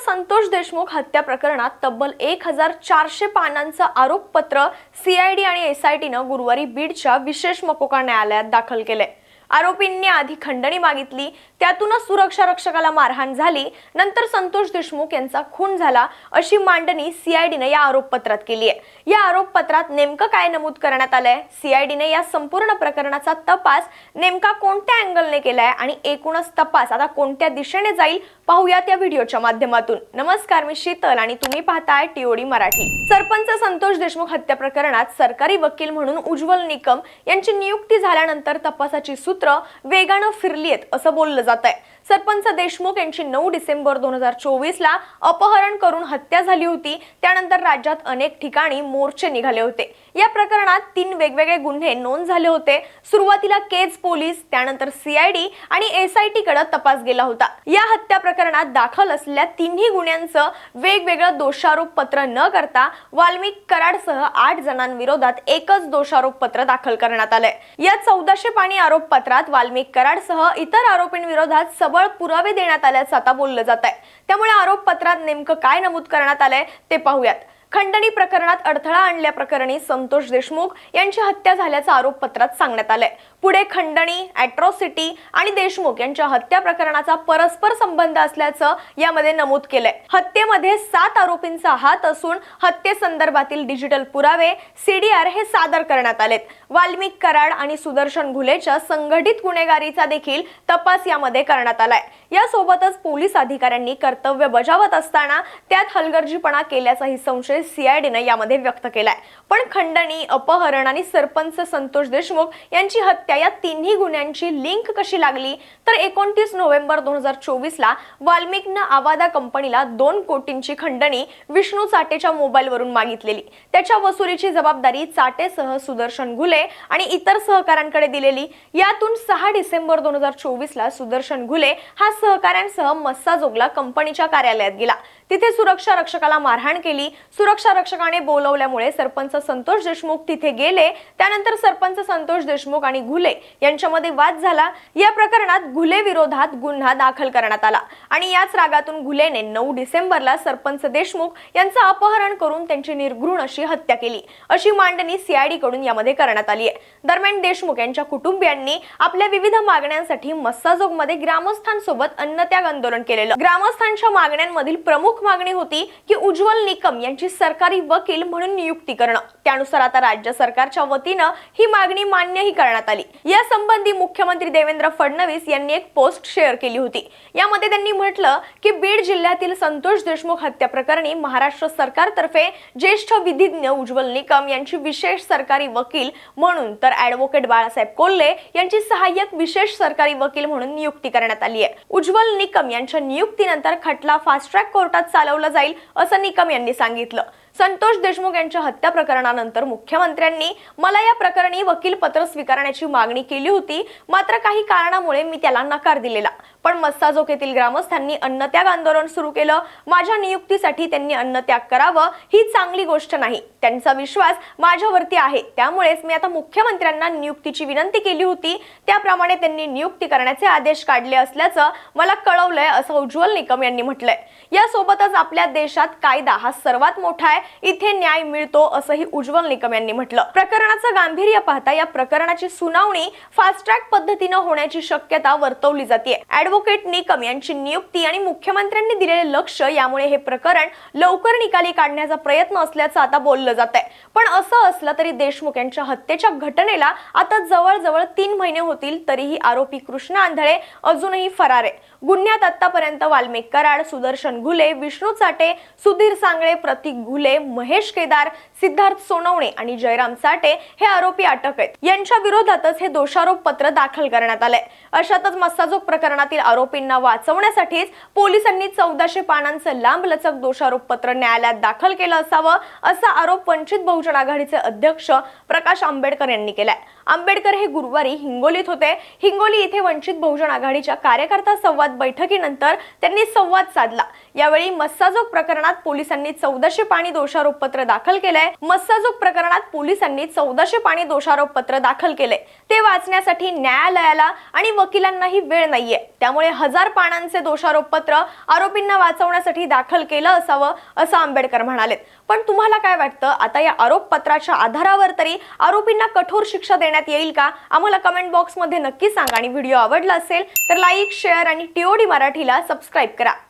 संतोष देशमुख हत्या प्रकरणात तब्बल एक हजार चारशे पानांचं आरोपपत्र सीआयडी आणि एसआयटीनं गुरुवारी बीडच्या विशेष मकोका न्यायालयात दाखल केलंय. आरोपींनी आधी खंडणी मागितली त्यातूनच सुरक्षा रक्षकाला मारहाण झाली नंतर संतोष देशमुख यांचा खून झाला अशी मांडणी सीआयडीने या आरोपपत्रात केली आहे या आरोपपत्रात नेमकं काय नमूद करण्यात आलंय? सीआयडीने या संपूर्ण प्रकरणाचा तपास नेमका कोणत्या अँगलने केलाय? आणि एकूणच तपास आता कोणत्या दिशेने जाईल? पाहूयात या व्हिडिओच्या माध्यमातून. नमस्कार मी शीतल आणि तुम्ही पाहताय टीओडी मराठी. सरपंच संतोष देशमुख हत्या प्रकरणात सरकारी वकील म्हणून उज्ज्वल निकम यांची नियुक्ती झाल्यानंतर तपासाची सूत्र वेगानं फिरली आहेत असं बोललं जात आहे सरपंच देशमुख यांची नऊ डिसेंबर दोन हजार चोवीस ला अपहरण करून हत्या झाली होती. त्यानंतर राज्यात अनेक ठिकाणी मोर्चे निघाले होते. या प्रकरणात तीन वेगवेगळे गुन्हे नोंद झाले होते. सुरुवातीला केज पोलीस त्यानंतर सीआयडी आणि एसआयटी कडे तपास गेला होता. या हत्या प्रकरणात दाखल असलेल्या तिन्ही गुन्ह्यांचं वेगवेगळं दोषारोप पत्र न करता वाल्मिक कराडसह आठ जणांविरोधात एकच दोषारोप पत्र दाखल करण्यात आलंय. या चौदाशे पाणी आरोप पत्रात वाल्मिक कराडसह इतर आरोपींविरोधात सबळ पुरावे देण्यात आल्याचं आता बोललं जात आहे त्यामुळे आरोप पत्रात नेमकं काय नमूद करण्यात आलंय ते पाहूयात. खंडणी प्रकरणात अडथळा आणल्याप्रकरणी संतोष देशमुख यांची हत्या झाल्याचं आरोप पत्रात सांगण्यात आलंय. पुढे खंडणी अॅट्रॉसिटी आणि देशमुख यांच्या हत्या प्रकरणाचा परस्पर संबंध असल्याचं यामध्ये नमूद केलंय. हत्येमध्ये सात आरोपींचा हात असून हत्येसंदर्भातील डिजिटल पुरावे सीडीआर हे सादर करण्यात आलेत. वाल्मिक कराड आणि सुदर्शन घुलेच्या संघटित गुन्हेगारीचा देखील तपास यामध्ये करण्यात आलाय. यासोबतच पोलीस अधिकाऱ्यांनी कर्तव्य बजावत असताना त्यात हलगर्जीपणा केल्याचाही संशय सीआयडीनं यामध्ये व्यक्त केलाय. पण खंडणी अपहरण आणि सरपंच संतोष देशमुख यांची हत्या या तिन्ही गुन्ह्यांची लिंक कशी लागली? तर एकोणतीस नोव्हेंबर दोन हजार चोवीस ला वाल्मिकनं आवादा कंपनीला दोन कोटींची खंडणी विष्णू चाटेच्या मोबाईलवरून मागितलेली. त्याच्या वसुलीची जबाबदारी चाटेसह सुदर्शन घुले आणि इतर सहकाऱ्यांकडे दिलेली. यातून सहा डिसेंबर दोन हजार चोवीस ला सुदर्शन घुले हा सहकाऱ्यांसह मस्साजोगला कंपनीच्या कार्यालयात गेला. तिथे सुरक्षा रक्षकाला मारहाण केली. सुरक्षा रक्षकाने बोलवल्यामुळे सरपंच संतोष देशमुख तिथे गेले. त्यानंतर सरपंच संतोष देशमुख आणि घुले यांच्यामध्ये वाद झाला. या प्रकरणात घुले विरोधात गुन्हा दाखल करण्यात आला. आणि याच रागातून घुलेने नऊ डिसेंबरला सरपंच देशमुख यांचं अपहरण करून त्यांची निर्घृण अशी हत्या केली. अशी मांडणी सीआयडी कडून यामध्ये करण्यात आली आहे. दरम्यान देशमुख यांच्या कुटुंबियांनी आपल्या विविध मागण्यांसाठी मस्साजोगमध्ये ग्रामस्थांसोबत अन्नत्याग आंदोलन केलेलं. ग्रामस्थांच्या मागण्यांमधील प्रमुख मागणी होती की उज्ज्वल निकम यांची सरकारी वकील म्हणून नियुक्ती करणं. त्यानुसार आता राज्य सरकारच्या वतीनं ही मागणी मान्यही करण्यात आली. या संबंधी मुख्यमंत्री देवेंद्र फडणवीस यांनी एक पोस्ट शेअर केली होती. यामध्ये त्यांनी म्हटलं की बीड जिल्ह्यातील संतोष देशमुख हत्या प्रकरणी महाराष्ट्र सरकारतर्फे ज्येष्ठ विधिज्ञ उज्ज्वल निकम यांची विशेष सरकारी वकील म्हणून तर ऍडव्होकेट बाळासाहेब कोल्हे यांची सहाय्यक विशेष सरकारी वकील म्हणून नियुक्ती करण्यात आली आहे. उज्ज्वल निकम यांच्या नियुक्तीनंतर खटला फास्ट ट्रॅक कोर्टात चालवला जाईल असं निकम यांनी सांगितलं. संतोष देशमुख यांच्या हत्या प्रकरणानंतर मुख्यमंत्र्यांनी मला या प्रकरणी वकील पत्र स्वीकारण्याची मागणी केली होती. मात्र काही कारणामुळे मी त्याला नकार दिलेला. पण मस्साजोग येथील ग्रामस्थांनी अन्नत्याग आंदोलन सुरू केलं. माझ्या नियुक्तीसाठी त्यांनी अन्नत्याग करावं ही चांगली गोष्ट नाही. त्यांचा विश्वास माझ्यावरती आहे. त्यामुळेच मी आता मुख्यमंत्र्यांना नियुक्तीची विनंती केली होती. त्याप्रमाणे त्यांनी नियुक्ती करण्याचे आदेश काढले असल्याचं मला कळवलंय असं उज्ज्वल निकम यांनी म्हटलंय. यासोबतच आपल्या देशात कायदा हा सर्वात मोठा आहे. इथे न्याय मिळतो असंही उज्ज्वल निकम यांनी म्हटलं. प्रकरणाचं गांभीर्य पाहता या प्रकरणाची सुनावणी फास्ट ट्रॅक पद्धतीनं होण्याची शक्यता वर्तवली जाते ऍडव्होकेट निकम यांची नियुक्ती आणि मुख्यमंत्र्यांनी दिलेले लक्ष यामुळे हे प्रकरण लवकर निकाली काढण्याचा प्रयत्न असल्याचं आता बोललं जात आहे पण असं असलं तरी देशमुख यांच्या हत्येच्या घटनेला आता जवळजवळ तीन महिने होतील तरीही आरोपी कृष्ण आंधळे अजूनही फरार आहे. गुन्ह्यात आतापर्यंत वाल्मिक कराड सुदर्शन घुले विष्णू चाटे सुधीर सांगळे प्रतीक घुले महेश केदार सिद्धार्थ सोनवणे आणि जयराम चाटे हे आरोपी अटक आहेत. यांच्या विरोधातच हे दोषारोप पत्र दाखल करण्यात आलंय. अशातच मस्साजोग प्रकरणातील आरोपींना वाचवण्यासाठीच पोलिसांनी चौदाशे पानांचं लांब लचक दोषारोप पत्र न्यायालयात दाखल केलं असावं असा आरोप वंचित बहुजन आघाडीचे अध्यक्ष प्रकाश आंबेडकर यांनी केलाय. आंबेडकर हे गुरुवारी हिंगोलीत होते. हिंगोली इथे वंचित बहुजन आघाडीच्या कार्यकर्ता संवाद बैठकीनंतर त्यांनी संवाद साधला. यावेळी मस्साजोग प्रकरणात पोलिसांनी चौदाशे पाणी दोषारोप पत्र दाखल केलंय. मस्साजोग प्रकरणात पोलिसांनी चौदाशे पाणी दोषारोप पत्र दाखल केले ते वाचण्यासाठी न्यायालयाला आणि वकिलांनाही वेळ नाहीये. त्यामुळे हजार पानांचे दोषारोप पत्र आरोपींना वाचवण्यासाठी दाखल केलं असावं असं आंबेडकर म्हणालेत. पण तुम्हाला काय वाटतं? आता या आरोप पत्राच्या आधारावर तरी आरोपींना कठोर शिक्षा देण्यात येईल का? आम्हाला कमेंट बॉक्समध्ये नक्की सांगा. आणि व्हिडिओ आवडला असेल तर लाईक शेअर आणि टीओडी मराठीला सबस्क्राईब करा.